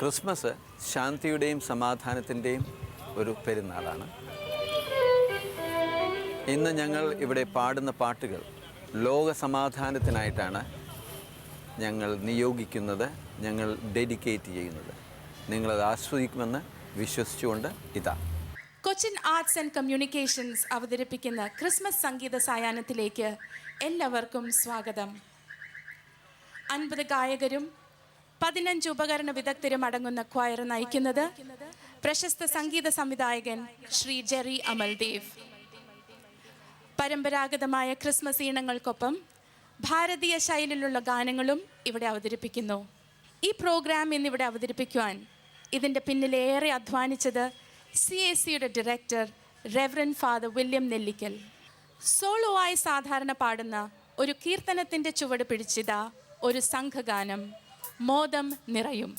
Christmas ശാന്തിയുടെയും സമാധാനത്തിന്റെയും ഒരു പെരുന്നാളാണ്. ഇന്ന് ഞങ്ങൾ ഇവിടെ പാടുന്ന പാട്ടുകൾ ലോക സമാധാനത്തിനായിട്ടാണ് ഞങ്ങൾ നിയോഗിക്കുന്നത് ഞങ്ങൾ ഡെഡിക്കേറ്റ് ചെയ്യുന്നത്. നിങ്ങളത് ആസ്വദിക്കുമെന്ന് വിശ്വസിച്ചുകൊണ്ട് ഇതാ. കൊച്ചിൻ ആർട്സ് ആൻഡ് കമ്മ്യൂണിക്കേഷൻസ് അവതരിപ്പിക്കുന്ന ക്രിസ്മസ് സംഗീത സായാഹ്നത്തിലേക്ക് എല്ലാവർക്കും സ്വാഗതം. അൻപത് ഗായകരും പതിനഞ്ച് ഉപകരണ വിദഗ്ധരും അടങ്ങുന്ന ക്വയർ നയിക്കുന്നത് പ്രശസ്ത സംഗീത സംവിധായകൻ ശ്രീ ജെറി അമൽദേവ് പരമ്പരാഗതമായ ക്രിസ്മസ് ഈണങ്ങൾക്കൊപ്പം ഭാരതീയ ശൈലിയിലുള്ള ഗാനങ്ങളും ഇവിടെ അവതരിപ്പിക്കുന്നു. ഈ പ്രോഗ്രാം ഇന്നിവിടെ അവതരിപ്പിക്കുവാൻ ഇതിന്റെ പിന്നിലേറെ അധ്വാനിച്ചത് സി എ സിയുടെ director reverend father William Nellikkal solo ആയി സാധാരണ പാടുന്ന ഒരു കീർത്തനത്തിന്റെ ചുവട് പിടിച്ചിത ഒരു സംഘഗാനം. മോദം നിറയും.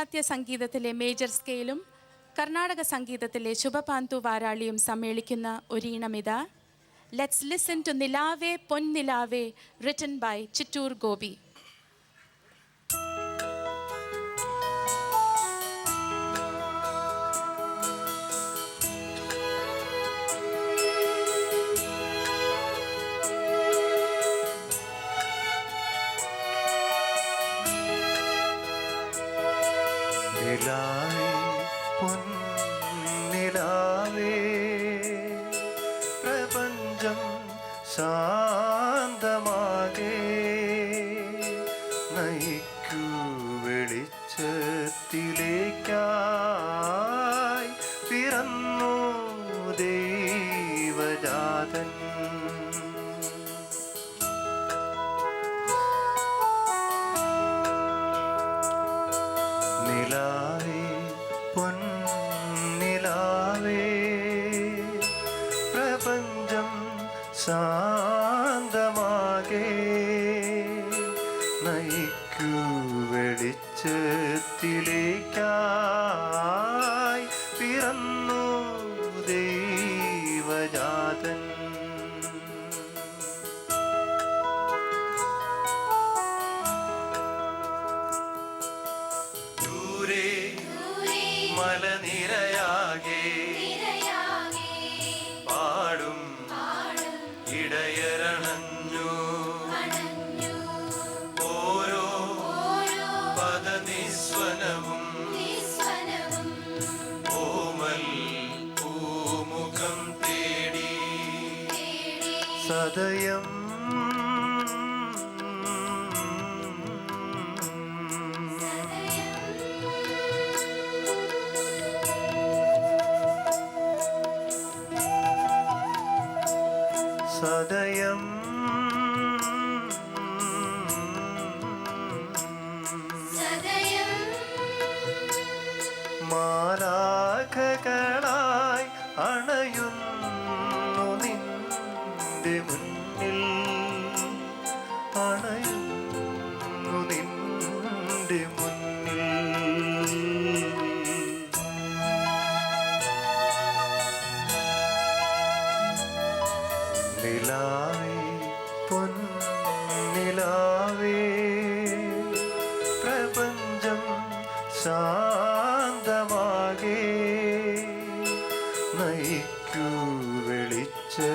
പാശ്ചാത്യ സംഗീതത്തിലെ മേജർ സ്കെയിലും കർണാടക സംഗീതത്തിലെ ശുഭപാന്തു വാരാളിയും സമ്മേളിക്കുന്ന ഒരീണമിതാ. ലെറ്റ്സ് ലിസൺ ടു നിലാവേ പൊൻനിലാവേ റിട്ടൺ ബൈ ചിറ്റൂർ ഗോപി പിറന്നു ദേവജാതൻ. മലനിര സദയം ശാന്തമാകേ നയിക്കൂ വെളിച്ചേ.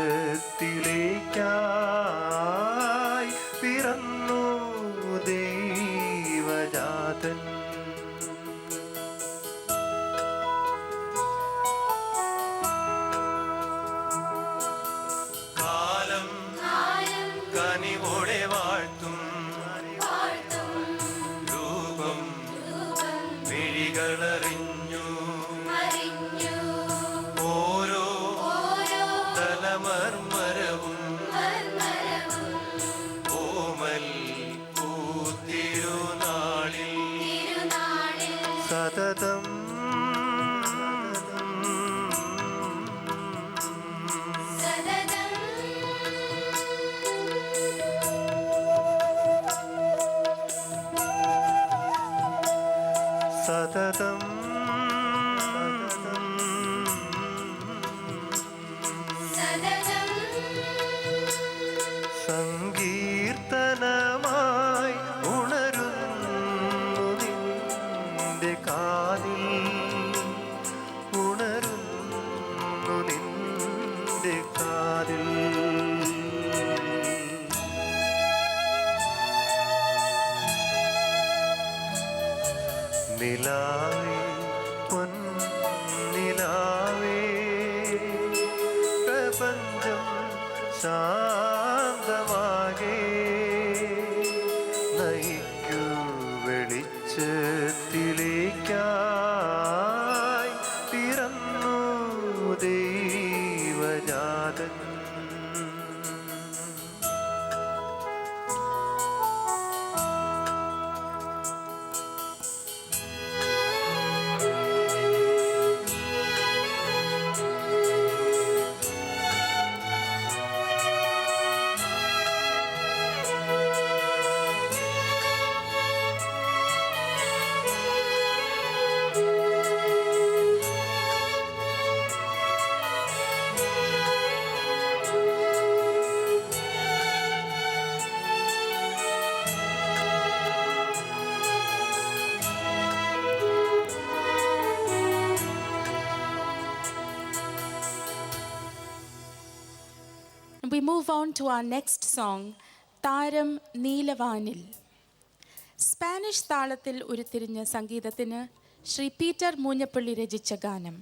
We move on to our next song, താരം നീലവാനിൽ സ്പാനിഷ് താളത്തിൽ ഉരുത്തിരിഞ്ഞ സംഗീതത്തിന് ശ്രീ പീറ്റർ മൂഞ്ഞപ്പള്ളി രചിച്ച ഗാനം.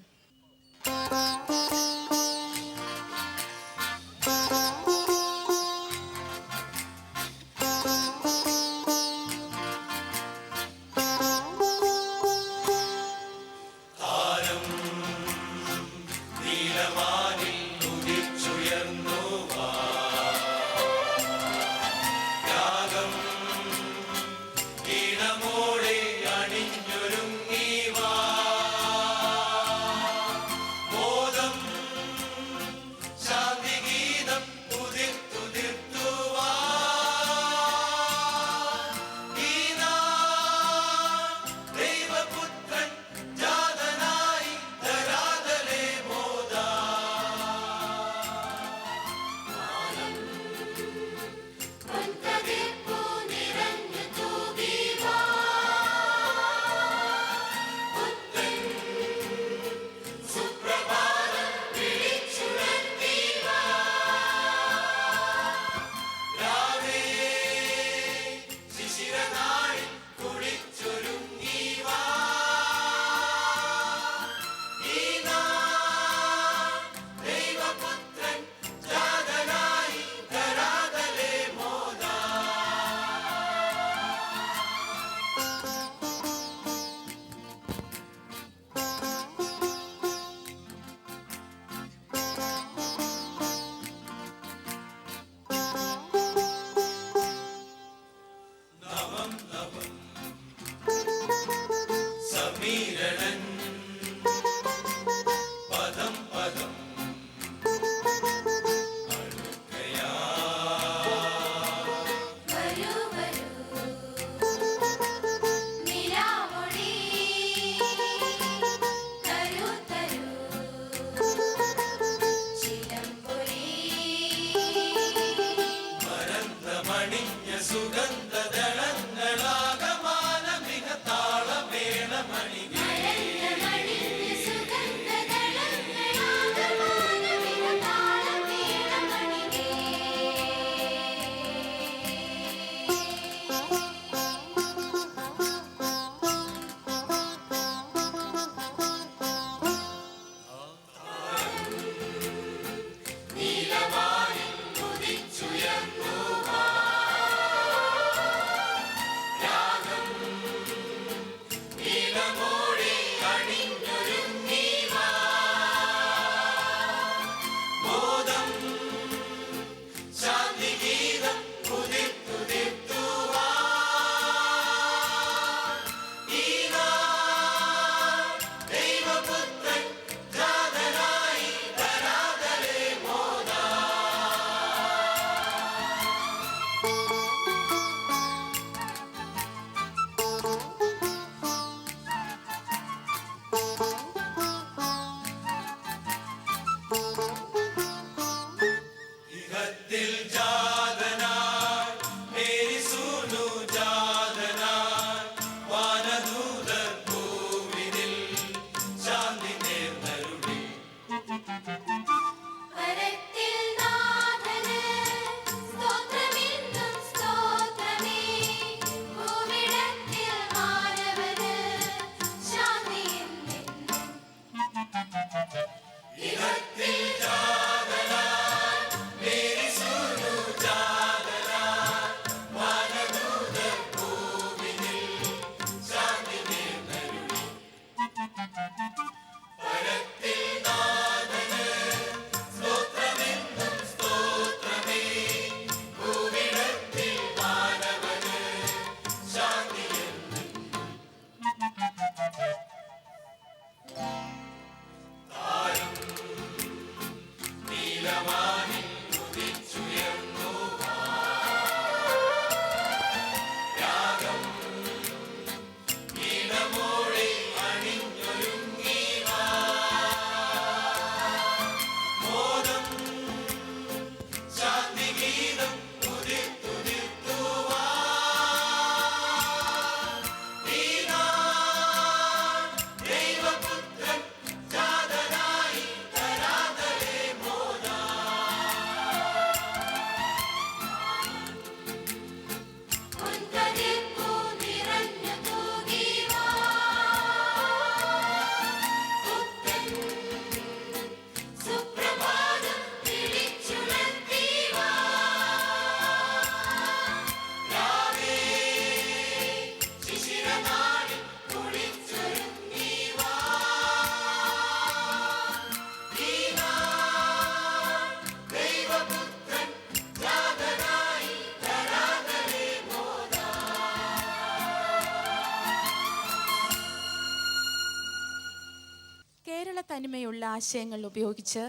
ആശയങ്ങൾ ഉപയോഗിച്ച്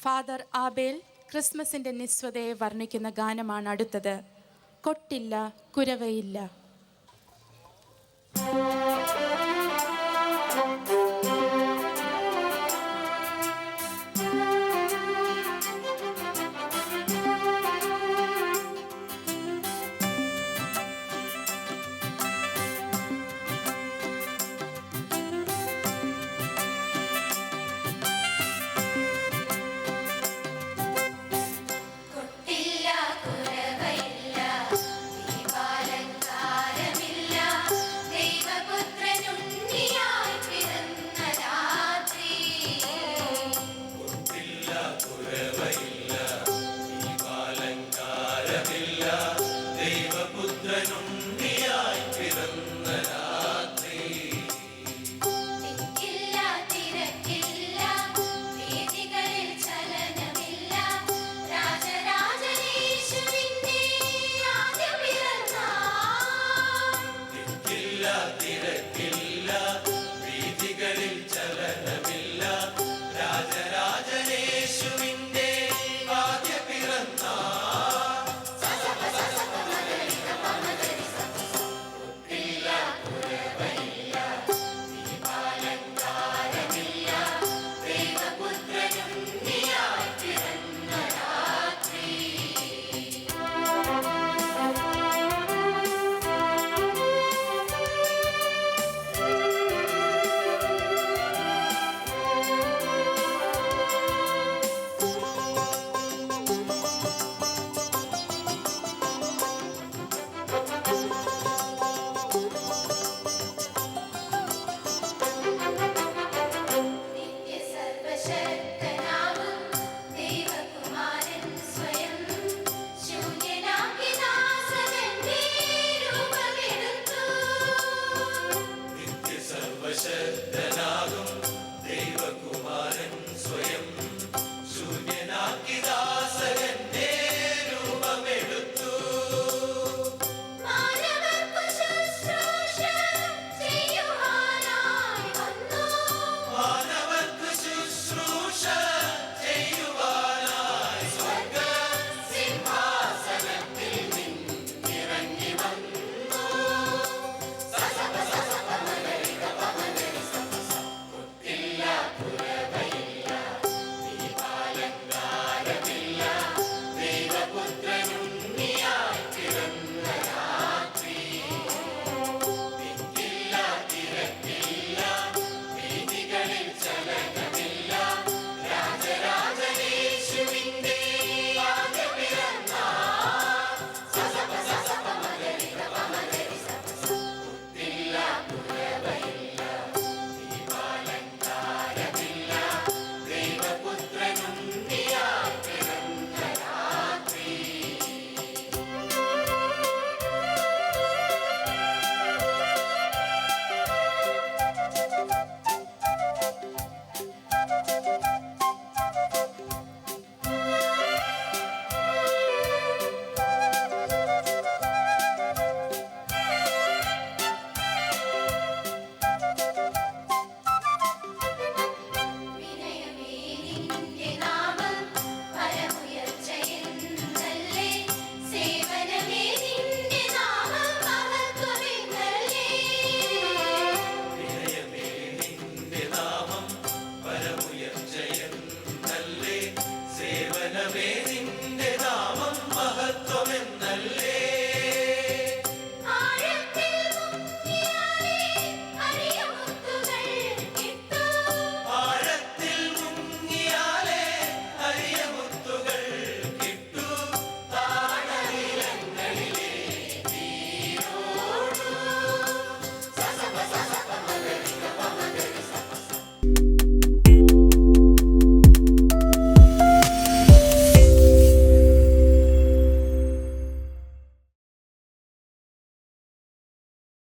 ഫാദർ ആബേൽ ക്രിസ്മസിന്റെ നിസ്വതയെ വർണിക്കുന്ന ഗാനമാണ് അടുത്തത്. കൊട്ടില്ല കുരവയില്ല. por